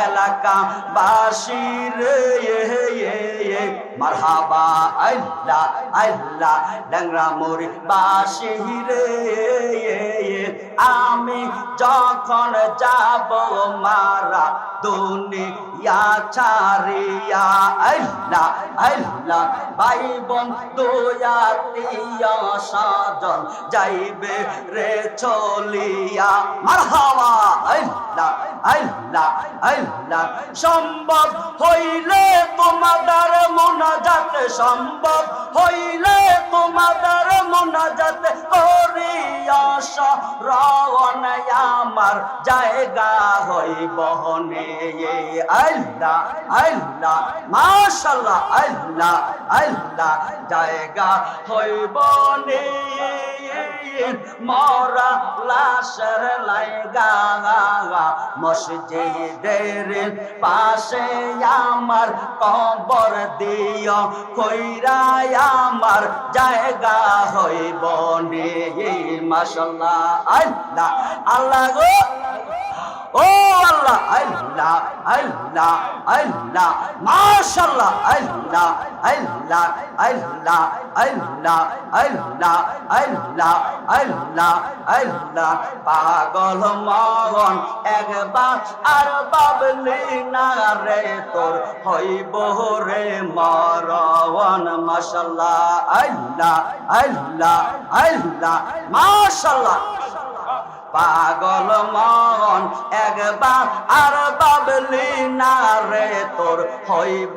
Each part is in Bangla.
এলাকা বাসির মারহাবা আল্লাহ আল্লাহ ডাংরা মুড়ি বাসির আমি যখন যাব মারা দুনিয়া ছাড়িয়া আল্লাহ আল্লাহ, ভাই বন্ধু আত্মীয় সাজন যাইবে রে চলিয়া। মারহাবা, আল্লাহ আল্লাহ আল্লাহ, সম্ভব হইলে তোমাদের মোনাজাত, সম্ভব হইলে তোমাদের মোনাজাত রওন আমার জায়গা হই বহনে আল্লাহ আল্লাহ মাশাল্লাহ আল্লাহ আল্লাহ জায়গা হই নে। মরা লাশের লাইগা মসজিদের পাশে আমার কবর দিও, কইরা আমার জায়গা হইব নে। মাসাল্লাহ আল্লাহ আল্লাহ গো। ও আল্লাহ আল্লাহ আল্লাহ আল্লাহ মাশাল্লাহ আল্লাহ আল্লাহ আল্লাহ আল্লাহ আল্লাহ আল্লাহ আল্লাহ আল্লাহ পাগল মগন একবার আর বাবলি না রে তোর হইব রে মরওয়ান মাশাল্লাহ আল্লাহ আল্লাহ আল্লাহ মাশাল্লাহ পাগল মন, একবার আর বাবলি না রে, তোর হইব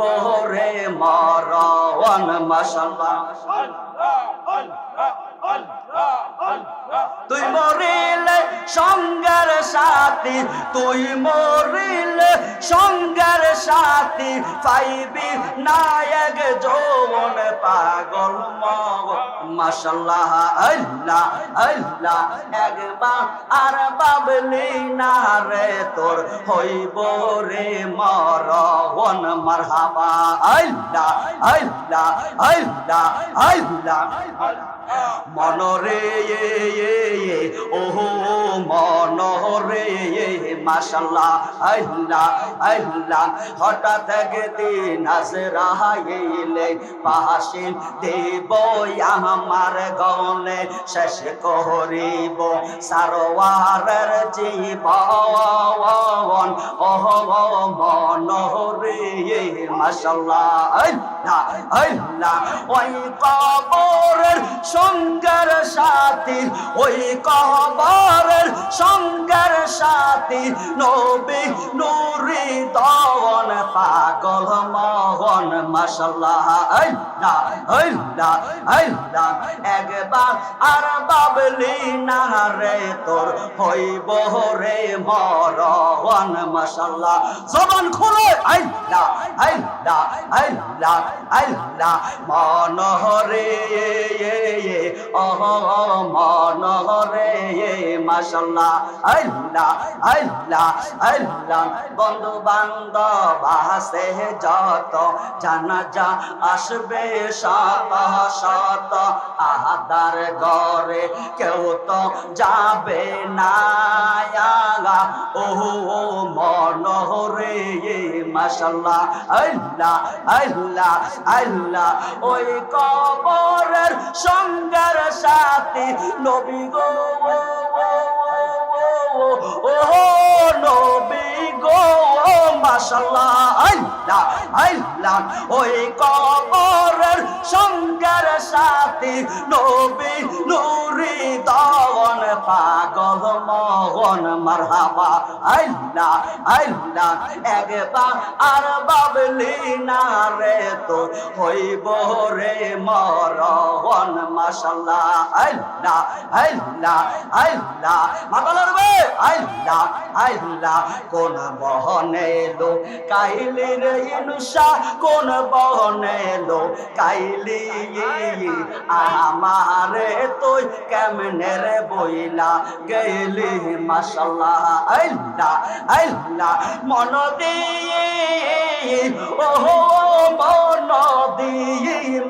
রে মরণ মশলা। তুই মরিলে সঙ্গের সাথী, তুই মরিলে সঙ্গের সাথী, পাইবি নায়ক যৌবন পাগল মগ মাশাল্লাহ, আল্লাহ আল্লাহ, একবার আর বাবলি না রে তোর হইব রে মরণ মারহাবা। আল্লাহ আল্লাহ আল্লাহ আল্লাহ। মনরে ওহো, মনরে মাশাল্লাহ আল্লাহ আল্লাহ হঠাৎ একদিন হাসরাইলে পাশিন দেব আমার গনে শেষ করিব। সারোয়ারের জীবন, ওহ মনরে মাশাল্লাহ আল্লাহ ওই কবরের সঙ্গের সাথী ওই কবরের সঙ্গের সাথী নবী নুরি দন পাগল মগন মাশাল্লাহ একবার আর বাবলি না রে তোর, হইব রে মরণ, মাশাল্লাহ, জবান খুলে আল্লাহ আল্লাহ আল্লাহ আল্লাহ মনহরে অহ মনহরে, মাশাল্লাহ, আল্লাহ আল্লাহ আল্লাহ। বন্ধু বান্ধব আসে যত, জানাজা আসবে শত শত আদার ঘরে কেউ তো যাবে না ওহো মনহরে, মাশাল্লাহ, আল্লাহ আল্লাহ আল্লাহ। ওই কবরের সঙ্গের সাথী নবী গো ও নবী গো মাশাল্লাহ আল্লাহ আল্লাহ ওই কবরের সঙ্গের সাথে নবী নুরি পাগল মগন মারহাবা। আল্লাহ আল্লাহ, একবার আর বাবলি না রে তো হইব রে মরণ মাশাল্লাহ। আল্লাহ আল্লাহ আল্লাহ। মাতালার বে আল্লাহ আল্লাহ। কোন বহনে লো কাইলি রে ইনুসা কোন বহনে লো কাইলি আমারে তুই কেমনে রে বইলা? আইলা গেলে মাসাল্লাহ আইলা আইলা মন দিয়ে ও মন দিয়ে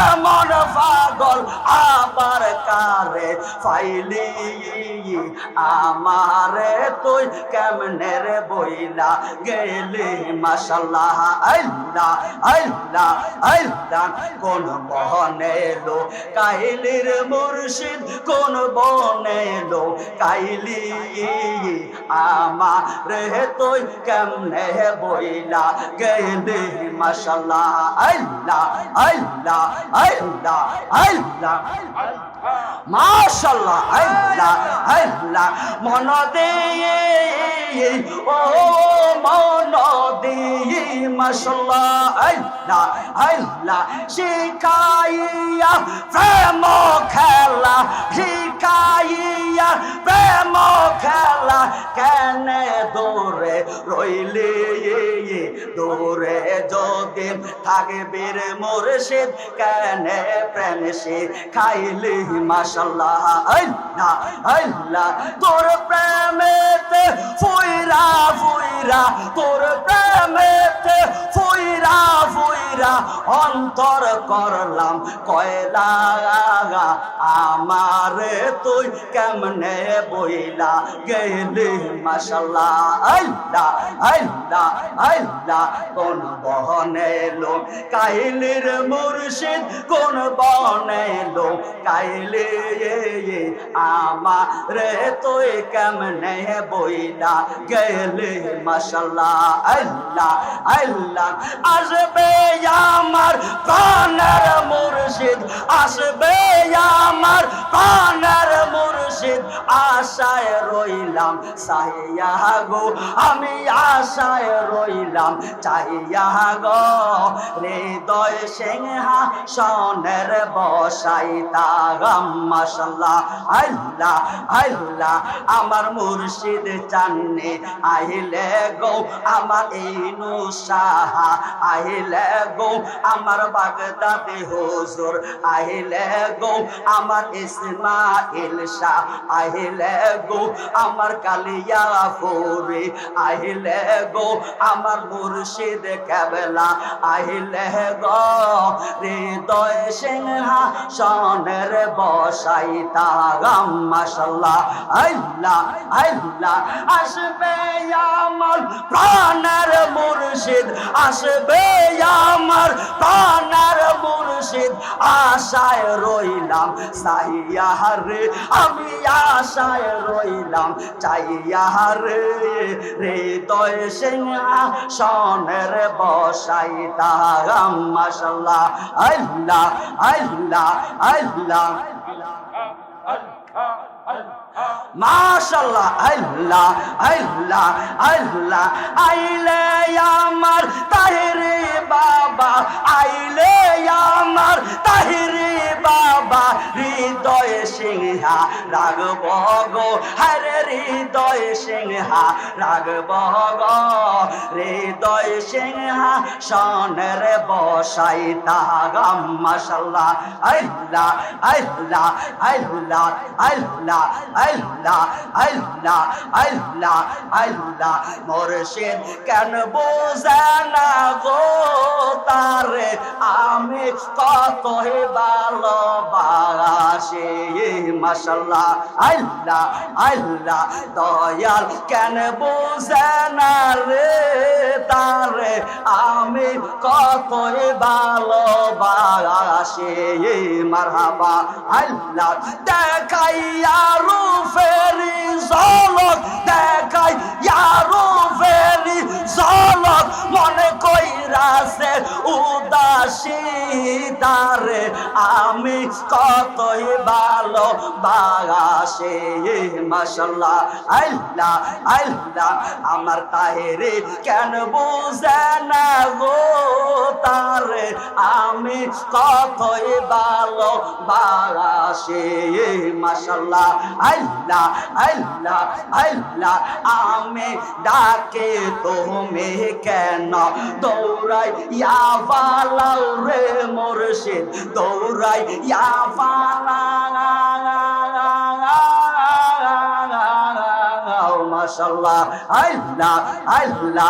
এমন পাগল আবার কারে ফাইলি? আমারে তুই কেমনে রে বইলা গেলি? মাশাল্লাহ আল্লাহ আল্লাহ আল্লাহ কোন বহনে লো কাইলির মুর্শিদ কোন বনে লো কাইলি, আমারে তুই কেমনে বইলা গেলি? মাশাল্লাহ আল্লাহ আল্লাহ আল্লাহ আল্লাহ মাশাল্লাহ মন দিয়ে ও মন দিয়ে মাশাল্লাহ শিখাইয়া প্রেম খেলা শিখাইয়া দিয়া প্রেম খেলা কেন দৌড়ে রইলে? দৌড়ে যদি থাকবে রে মোরশিদ, কেন প্রেম সে খাইলে? মাসাল্লাহ আল্লাহ তোর প্রেমেতে ফুইরা ফুইরা, তোর প্রেমে অন্তর করলাম, কয়লা আমারে তুই কেমনে বইলা গেলি? মাশাল্লাহ আল্লাহ আল্লাহ আল্লাহ, কোন বহনে লো কাইলির মুর্শিদ কোন বনে লো কাইলে আমারে তুই কেমনে বইলা গেলি? মাশাল্লাহ আল্লাহ আল্লাহ, আসবে তা আশায় রইলাম সাইয়া গো, আমি আশায় রইলাম চাইয়া গো, হৃদয় সিংহা সনের বসাই তাগাম মাশাল্লাহ, আল্লাহ আল্লাহ, আমার মুর্শিদ চান্নে, আইলে গো, আমার এই সাহা, আইলে গো, আমার বাগদাদি হুজুর, আইলে গো, আমার ইসমাইল শাহ, আইলে গো, আমার কালিয়া ফুরি আইলে গো, আমার মুর্শিদ কেবলা আইলে গো, হৃদয় সিংহা সনের বসাই তাগাম মাশাল্লাহ, আল্লাহ আল্লাহ, আসবে আমার প্রাণের মুর্শিদ, আসবে আমার প্রাণের মুর্শিদ আশায় রইলাম, সাইয়া রে আমি আশায় রইলাম, চাইয়া রে তয় সিংহা সনের বসাই তাগাম আল্লাহ। আল্লাহ আল্লাহ আল্লাহ। মাশাল্লাহ আল্লাহ আল্লাহ আল্লাহ। আইলে আমার তাহিরে বাবা, আইলে আমার তাহিরে বাবা। হৃদয় সিংহা রাগব গো হরে হৃদয় সিংহা রাগব গো। হৃদয় সিংহা সনের বসাই তাগাম মাশাল্লাহ আল্লাহ আল্লাহ আল্লাহ আল্লাহ। আল্লাহ আল্লাহ আল্লাহ আল্লাহ। মুর্শিদ কেন বোঝে না গো তারে? আমি কত ভালোবাসি, মাশাল্লাহ। আল্লাহ আল্লাহ, দয়াল কেন বোঝে না রে তারে? আমি কত ভালোবাসি, মারহাবা। আল্লাহ দেখাইয়া ফেরি জলক দেখায় ইয়ারো জলক মনে কইরাছে, উদাসী তারে, আমি কতই ভালো বাগাসে মাসাল্লাহ আল্লাহ আল্লাহ, আমার তাহেরে কেন বুঝে না গো তারে? আমি কতই ভালো বাসে মাশাল্লাহ আল্লাহ আল্লাহ আল্লাহ, আমি ডাকে তুমি কেন? দৌড়াই ইয়া ফালাও রে মুর্শিদ দৌড়াই ইয়া ফালা মাশাল্লাহ আল্লাহ আল্লাহ।